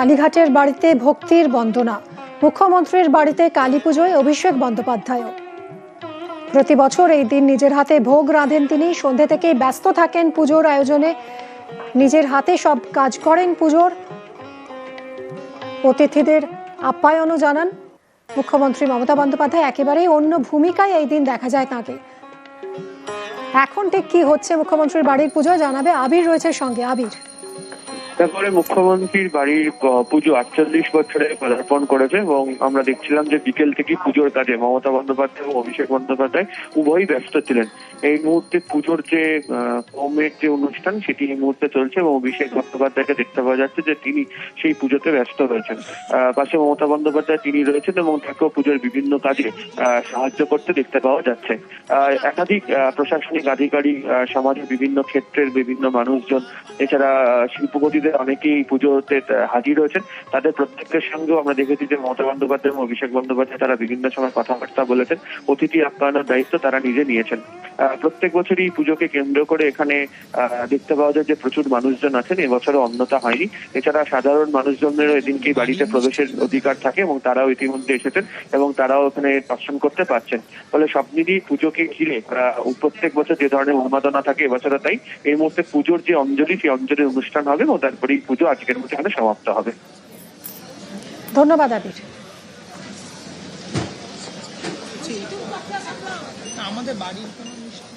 কালীঘাটের বাড়িতে ভক্তির বন্দনা। মুখ্যমন্ত্রীর বাড়িতে কালী পুজোয় অভিষেক বন্দ্যোপাধ্যায় প্রতি বছর এই দিন নিজের হাতে ভোগ রাঁধেন তিনি। সন্ধে থেকেই ব্যস্ত থাকেন পুজোর আয়োজনে। নিজের হাতে সব কাজ করেন পুজোর। অতিথিদের আপ্যায়নও জানান। মুখ্যমন্ত্রী মমতা বন্দ্যোপাধ্যায় একেবারেই অন্য ভূমিকায় এই দিন দেখা যায় তাকে। এখন ঠিক কি হচ্ছে মুখ্যমন্ত্রীর বাড়ির পুজো জানাবে আবির, রয়েছে সঙ্গে আবির। তারপরে মুখ্যমন্ত্রীর বাড়ির পুজো আটচল্লিশ বছরে পদার্পণ করেছে এবং আমরা দেখছিলাম যে বিকেল থেকে পুজোর কাজে মমতা বন্দ্যোপাধ্যায় এবং অভিষেক বন্দ্যোপাধ্যায় উভয়ই ব্যস্ত ছিলেন। এই মুহূর্তে পুজোর যে হোমের যে অনুষ্ঠান সেটি এই মুহূর্তে চলছে এবং অভিষেক বন্দ্যোপাধ্যায়কে দেখতে পাওয়া যাচ্ছে যে তিনি সেই পুজোতে ব্যস্ত রয়েছেন। পাশে মমতা বন্দ্যোপাধ্যায় তিনি রয়েছেন এবং তাকেও পুজোর বিভিন্ন কাজে সাহায্য করতে দেখতে পাওয়া যাচ্ছে। একাধিক প্রশাসনিক আধিকারিক সমাজের বিভিন্ন ক্ষেত্রের বিভিন্ন মানুষজন এছাড়া আহ, শিল্পপতিদের অনেকেই পুজোতে হাজির হয়েছেন। তাদের প্রত্যেকের সঙ্গেও আমরা দেখেছি যে মমতা বন্দ্যোপাধ্যায় এবং অভিষেক বন্দ্যোপাধ্যায় তারা বিভিন্ন সময় কথাবার্তা বলেছেন। অতিথি আপ্যায়নের দায়িত্ব তারা নিজে নিয়েছেন। প্রত্যেক বছরই পুজোকে কেন্দ্র করে এখানে দেখতে পাওয়া যায় যে প্রচুর মানুষজন আছেন। এবছরও অন্যতা হয়নি। এছাড়া সাধারণ মানুষজনেরও এদিনকে বাড়িতে প্রবেশের অধিকার থাকে এবং তারাও ইতিমধ্যে এসেছেন এবং তারাও ওখানে দর্শন করতে পারছেন। ফলে সব মিলিয়ে পুজোকে ঘিরে প্রত্যেক বছর যে ধরনের উন্মাদনা থাকে এবছরও তাই। এই মুহূর্তে পুজোর যে অঞ্জলি, সেই অঞ্জলির অনুষ্ঠান হবে এবং তারপরে এই পুজো আজকের মধ্যে এখানে সমাপ্ত হবে। ধন্যবাদ আবির। আমাদের বাড়ির কোনো মিষ্টি